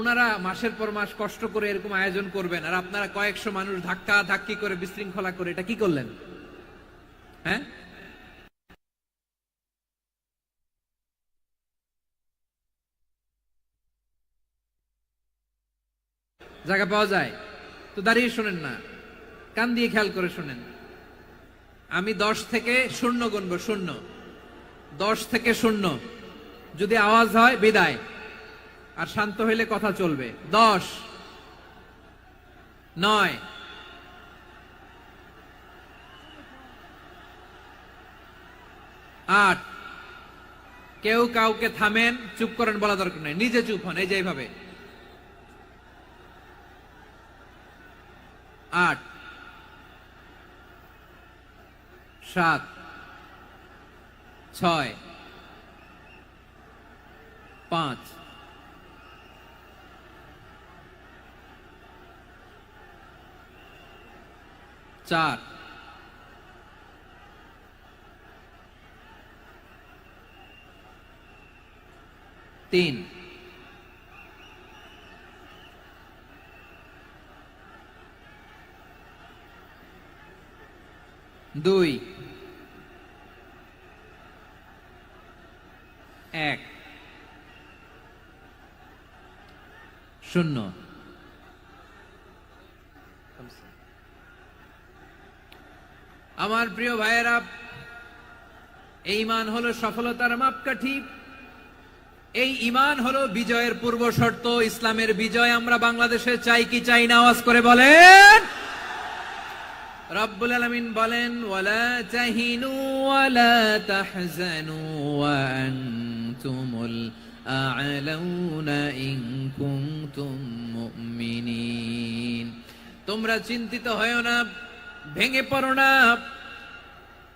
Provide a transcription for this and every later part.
ওনারা মাসের পর মাস কষ্ট করে এরকম আয়োজন করবেন, আর আপনারা কয়েকশো মানুষ ধাক্কা ধাক্কি করে, বিশৃঙ্খলা করে, এটা কি করলেন? হ্যাঁ? জায়গা পাওয়া যায়। তো দাঁড়িয়ে শোনেন না, কান দিয়ে খেয়াল করে শোনেন। আমি দশ থেকে শূন্য গুনব, শূন্য। দশ থেকে শূন্য। যদি আওয়াজ হয়, বিদায়। আর শান্ত হইলে কথা চলবে। দশ, নয়, আট। কেউ কাউকে থামেন, চুপ করেন বলা দরকার নেই। নিজে চুপ হন, এই যে এইভাবে। আট, সাত, ছয়, পাঁচ চার। তিন। দুই। এক। শূন্য। আমার প্রিয় ভাইয়েরা, এই ইমান হলো সফলতার মাপকাঠি। এই ইমান হলো বিজয়ের পূর্ব শর্ত, ইসলামের বিজয় আমরা বাংলাদেশে চাই কি চাই না, আওয়াজ করে বলেন। রব্বুল আলামিন বলেন, ওয়ালা তাহিনু ওয়ালা তাহজানু আনতুমুল আ'লাউনা ইন কুনতুম মুমিনিন। তোমরা চিন্তিত হয়ো না, ভেঙে পড়ো না।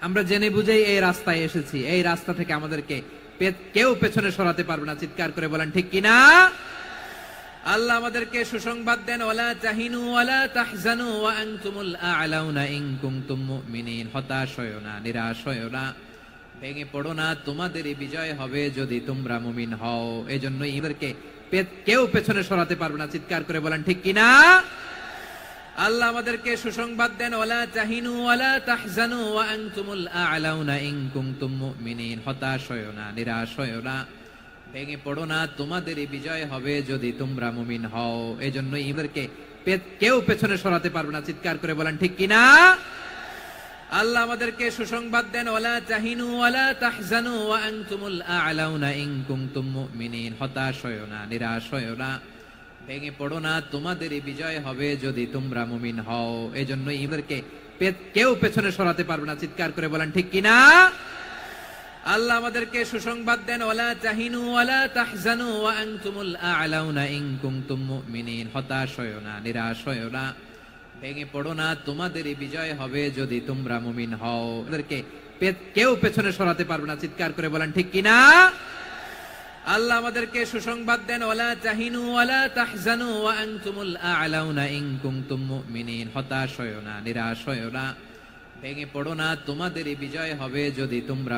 আমরা জেনে বুঝেই এই রাস্তায় এসেছি। এই রাস্তা থেকে আমাদেরকে কেউ পেছনে সরাতে পারবে না, চিৎকার করে বলেন, ঠিক কিনা? আল্লাহ আমাদেরকে সুসংবাদ দেন, ওয়ালা তাহিনু ওয়ালা তাহজানু ওয়া আনতুমুল আ'লাউনা ইন কুনতুম মুমিনিন। হতাশ হয়ো না, নিরাশ হয়ো না। ভেঙে পড়ো না, তোমাদেরই বিজয় হবে যদি তোমরা মুমিন হও। এজন্য পে- কেউ পেছনে সরাতে পারবে না, চিৎকার করে বলেন, ঠিক কিনা? আল্লাহ আমাদেরকে সুসংবাদ দেন, ওয়ালা তাহিনু ওয়ালা তাহজানু ওয়া আনতুমুল আ'লাউনা ইন কুনতুম মুমিনিন। হতাশ হয়ো না, নিরাশ হয়ো না। ভেঙে পড়ো না, তোমাদেরই বিজয় হবে যদি তোমরা মুমিন হও। এজন্য পে- কেউ পেছনে সরাতে পারবে না। চিৎকার করে বলেন, ঠিক কিনা? আল্লাহ আমাদেরকে সুসংবাদ দেন, ওয়ালা তাহিনু ওয়ালা তাহজানু ওয়া আনতুমুল আ'লাউনা ইন কুনতুম মুমিনিন। হতাশ হয়ো না, নিরাশ হয়ো না। ভেঙে পড়ো না, তোমাদেরই বিজয় হবে যদি তোমরা মুমিন হও। এজন্য এদেরকে পে- কেউ পেছনে সরাতে পারবে না, চিৎকার করে বলেন, ঠিক কিনা? আল্লাহ আমাদেরকে সুসংবাদ দেন, ওয়ালা তাহিনু ওয়ালা তাহজানু ওয়া আনতুমুল আ'লাউনা ইন কুনতুম মুমিনিন। হতাশ হয়ো না, নিরাশ হয়ো না। ভেঙে পড়ো না, তোমাদেরই বিজয় হবে যদি তোমরা মুমিন হও। এদেরকে কেউ পেছনে সরাতে পারবে না, চিৎকার করে বলেন, ঠিক কিনা? আল্লাহ আমাদেরকে সুসংবাদ দেন, ওয়ালা তাহিনু ওয়ালা তাহজানু ওয়া আনতুমুল আ'লাউনা ইন কুনতুম মুমিনিন। হতাশ হয়ো না, নিরাশ হয়ো না, ভেঙে পড়ো না, তোমাদেরই বিজয় হবে যদি তোমরা